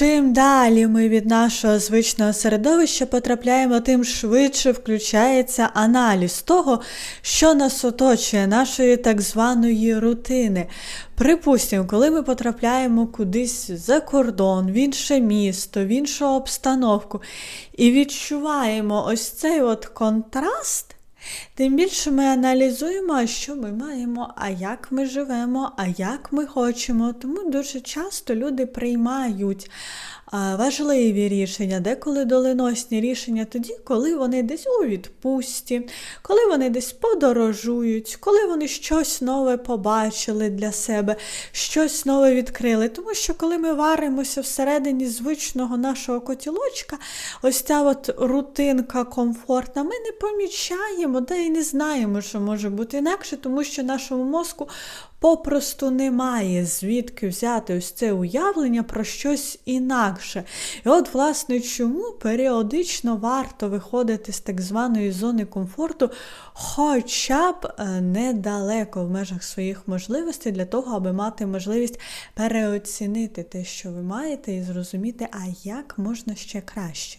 Чим далі ми від нашого звичного середовища потрапляємо, тим швидше включається аналіз того, що нас оточує, нашої так званої рутини. Припустимо, коли ми потрапляємо кудись за кордон, в інше місто, в іншу обстановку, і відчуваємо ось цей от контраст. Тим більше ми аналізуємо, що ми маємо, а як ми живемо, а як ми хочемо. Тому дуже часто люди приймають важливі рішення, деколи доленосні рішення тоді, коли вони десь у відпустці, коли вони десь подорожують, коли вони щось нове побачили для себе, щось нове відкрили. Тому що коли ми варимося всередині звичного нашого котілочка, ось ця от рутинка комфортна, ми не помічаємо, да і не знаємо, що може бути інакше, тому що нашому мозку попросту немає звідки взяти ось це уявлення про щось інакше. І от, власне, чому періодично варто виходити з так званої зони комфорту, хоча б е, недалеко в межах своїх можливостей, для того, аби мати можливість переоцінити те, що ви маєте, і зрозуміти, а як можна ще краще.